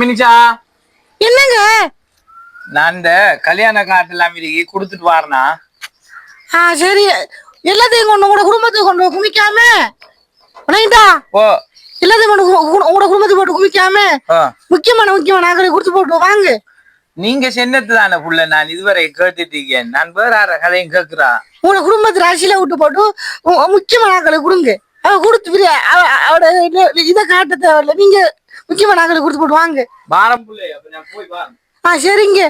மினிச்சா? என்னங்க? நான் இந்த கல்யாண கார்டு எல்லாம் இருக்கு கொடுத்துட்டு வாரனா? ஆ சரி. எல்லாத்தையும் கொண்டு உங்களோட குடும்பத்துக்கு கொண்டு குமிக்காம வணங்கிட்டா ஓ. எல்லாத்தையும் கொண்டு உங்களோட குடும்பத்துக்கு போட்டு குமிக்காம. முக்கியமான முக்கியமான ஆக்களை கொடுத்து போட்டு வாங்க. நீங்க சென்னது தானே புள்ள. நான் இதுவரை கேட்டுட்டு இருக்கேன் நான் வேற யார கதையும் கேக்குறா உங்களோட குடும்பத்து ராசியில விட்டு போட்டு முக்கியமான ஆக்களை கொடுங்க. அவ கொடுத்து அவட இத- இதை காட்ட தேவையில்ல நீங்க முக்கியமான ஆக்களை கொடுத்து போட்டு வாங்க. பாரம் புள்ளை அப்ப நான் போய் பாரு ஆ சரிங்க.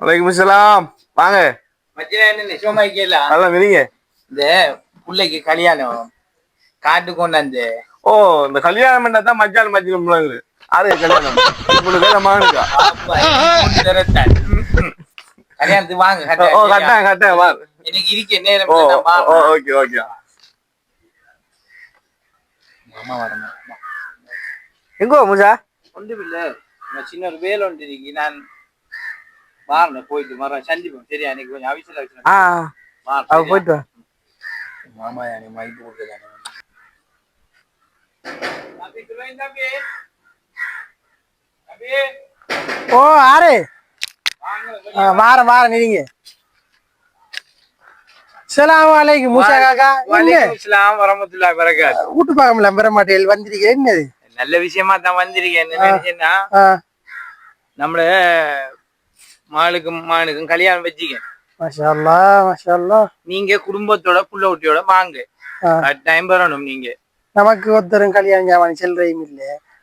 வலைக்கும் சலாம் வாங்க. மத்தியான என்ன சும்மா கேளா நல்லா மிதிங்க. இந்த புள்ளைக்கு கல்யாணம். காட்டு கொண்டாந்து ஓ இந்த கல்யாணம் பண்ணா தான் மச்சான் மச்சின் பிள்ளைங்க ஆறு கல்யாணம்? உங்களுக்கு வேற மகனுக்கா அப்பா, மூணு தரத்தான். கல்யாணத்துக்கு வாங்க ஓ கட்டாயம். கட்டேன் கட்டேன் வா. எனக்கு இருக்க நேரம். Okay okay. மாமா வரணும் எங்கோ முஜா ஒன்றும் இல்ல நான் சின்ன ஒரு வேலை ஒன்று இருக்கு நான் வாரேன் போயிட்டு வரேன். சந்திப்போம். சரியா? எனக்கு கொஞ்சம் அவசரம் ஆ அவசரம் அவ போயிட்டு வா. மாமா எனக்கு மதிப்பு தம்பி ஓ ஆறு. வார வார நீங்க சலாம் அலைக்கும் மூசா காக்கா வலைக்கும் அஸ்ஸலாம் வரமத்துல்லாஹி வரகாத் வீட்டு பார்க்கல பெற மாட்டேன் வந்திருக்கேன் என்னது நல்ல விஷயமா தான் வந்திருக்கேன் என்ன நம்மள மாளுக்கும் மானுக்கும் கல்யாணம் வச்சுக்க மாஷா அல்லா மாஷா அல்லா நீங்க குடும்பத்தோட புள்ள குட்டியோட வாங்க. டைம் வரணும் நீங்க நமக்கு ஒருத்தரும் கல்யாணம் ஜாமான் செல்றையும் இல்ல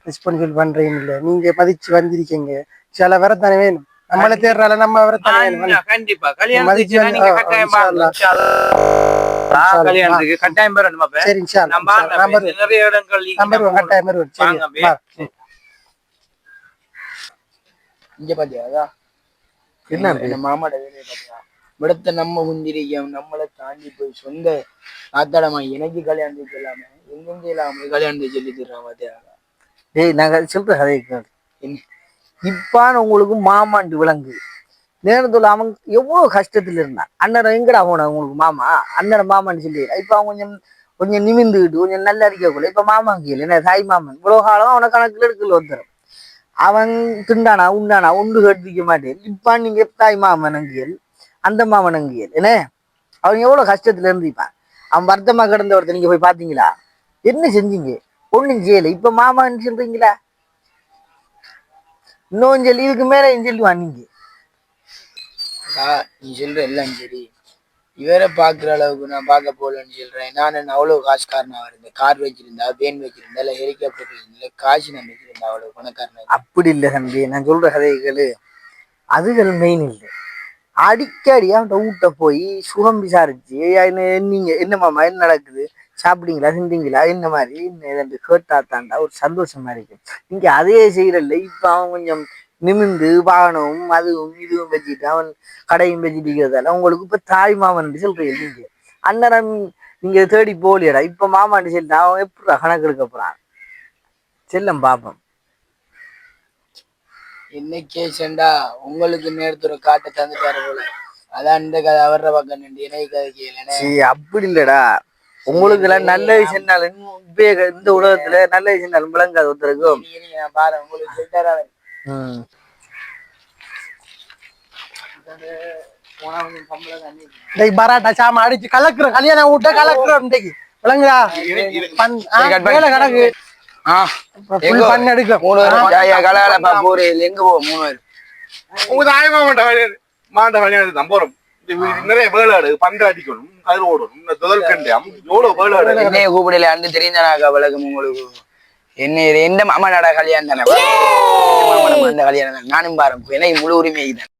ரெஸ்பான்சிபிள் பண்றையும் இல்ல நீங்க மதிச்சு வந்திருக்கீங்க சில வரத்தானே வேணும் நம்மள தேடுறால நம்ம ஆ, கண்டிப்பா. கல்யாணத்துக்கு கட்டாயம் வரணும் சரி நம்ம நிறைய இடங்கள் நம்ம கட்டாயம் வருவோம் சரி. இங்க பாத்தியா. என்ன? இந்த மாமாட வேலையை பாத்தியா? விடத்த நம்ம குந்திரிக்கம் நம்மளை தாண்டி போய் சொந்த தாத்தாடமா எனக்கு கல்யாணத்துக்கு இல்லாம எங்கெங்க இல்லாம கல்யாணத்துக்கு சொல்லி தர்றான் பாத்தியா? டேய் நாங்க சொல்ற கதை கேளு. என்ன? இப்பான்னு உங்களுக்கு மாமாண்டு விலங்கு நேரத்தில் அவன் எவ்வளவு கஷ்டத்துல இருந்தான். அண்ணன் எங்கடா போன உங்களுக்கு மாமா? அண்ணன் மாமான்னு சொல்லி இப்ப அவன் கொஞ்சம் கொஞ்சம் நிமிந்துக்கிட்டு கொஞ்சம் நல்லா இருக்கக்குள்ள இப்ப மாமா கீழே என்ன தாய் மாமன்? இவ்வளோ காலம் அவனை கணக்குல எடுக்கல ஒருத்தரும் அவன் திண்டானா உண்டானா? ஒன்று கேட்டிருக்க மாட்டேன். இப்பான் நீங்க தாய் மாமன் அங்கியல் அந்த மாமன் அங்கியல். என்ன? அவன் எவ்வளவு கஷ்டத்துல இருந்திருப்பான் அவன் வருத்தமா கிடந்த ஒருத்தர் நீங்க போய் பார்த்தீங்களா? என்ன செஞ்சீங்க? ஒண்ணும் செய்யலை. இப்ப மாமான்னு சொல்றீங்களா? இன்னும் சொல்லி இதுக்கு மேல நீங்க அக்கா, நீ சொல்ற எல்லாம் சரி. இவரை பாக்குற அளவுக்கு நான் பார்க்க போகலன்னு சொல்றேன் நான் என்ன அவ்வளவு காசுக்காரனா இருந்தேன். கார் வச்சிருந்தா வேன் வச்சிருந்தா இல்ல ஹெலிகாப்டர் வச்சிருந்தா காசு நான் வச்சிருந்தா அவ்வளவு பணக்காரனா அப்படி இல்லை தம்பி. நான் சொல்ற கதைகள் அதுகள் மெயின் இல்லை. அடிக்கடி அவன் வீட்டை போய் சுகம் விசாரிச்சு என்ன நீங்க என்ன மாமா என்ன நடக்குது? சாப்பிட்டீங்களா சிந்திங்களா என்ன மாதிரி? ஏதாண்டு கேட்டா தாண்டா ஒரு சந்தோஷமா இருக்கு நீங்க அதே செய்யறல்ல. இப்ப அவன் கொஞ்சம் நிமிந்து வாகனமும் அதுவும் இதுவும் வச்சுட்டு அவன் கடையும் வச்சுட்டு இருக்கிறதால உங்களுக்கு இப்ப தாய் மாமன் சொல்றீங்க நீங்க. அண்ணன் நீங்க தேடி போலியடா இப்ப மாமான்னு சொல்லிட்டு அவன் எப்படி கணக்கு எடுக்க போறான்? செல்லம் பாப்போம் என்ன கேசண்டா உங்களுக்கு நேரத்தோட காட்டை தந்துட்டாரு போல. அதான் இந்த கதை அவர பக்கம் நின்று எனக்கு கதை கேளு அப்படி இல்லடா. உங்களுக்கு எல்லாம் நல்ல விஷயம்னாலும் இந்த உலகத்துல நல்ல விஷயம்னாலும் விளங்காது ஒருத்தருக்கும். உங்களுக்கு பராட்டா சாம அடிச்சு கலக்குறோம். கல்யாணம் விட்ட கலக்குறோம் இன்னைக்கு. விளங்குதா? full பண்ண எடுக்கும் மூணு பேரும். எங்க போ மூணு பேர் உங்க தாய் மாமன்ட்ட கல்யாணம் மாண்ட நிறைய வேளாடு பந்து அடிக்கணும் அது ஓடணும் இந்த முதல் கண்டு எவ்வளவு வேளாடு என்னைய கூப்பிடல அண்டு தெரிந்தானாக்கா வழக்கம் உங்களுக்கு. என்ன எந்த மாமா நட கல்யாணம் தானே? அந்த கல்யாணம் தானே? நானும் பாரு எனக்கு முழு உரிமை தான்